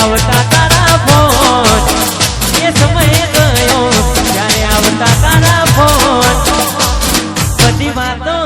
આવતા તારા એ સમય ગયો ત્યારે આવતા વાતો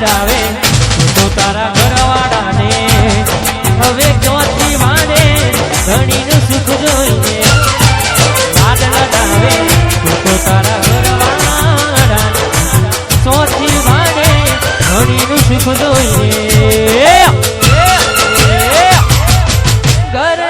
ડાવે તો તારા ઘરવાળાને હવે ચોથી માને ધણીનું સુખ જોઈને લાડલા ડાવે તો તારા ઘરવાળાને ચોથી માને ધણીનું સુખ જોઈએ ઘર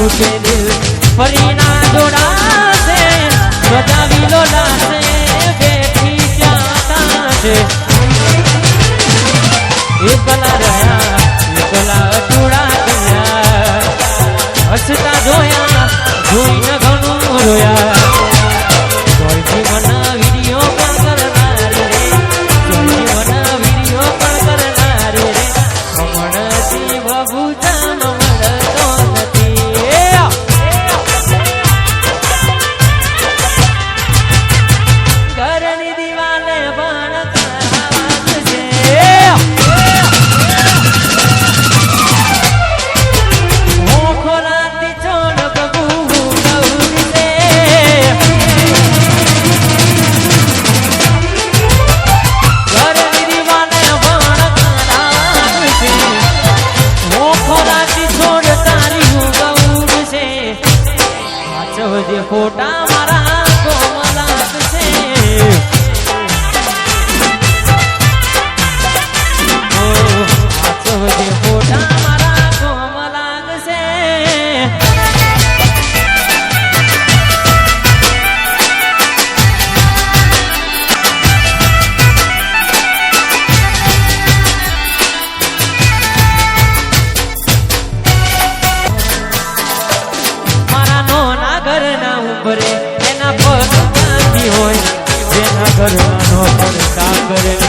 તૂટે દિલ. ફરી ના જોડાશે બધા વિલોડાશે બેઠી ત્યાં છે. એ ભલા જોયા જોઈને સાગર નો પર સાગર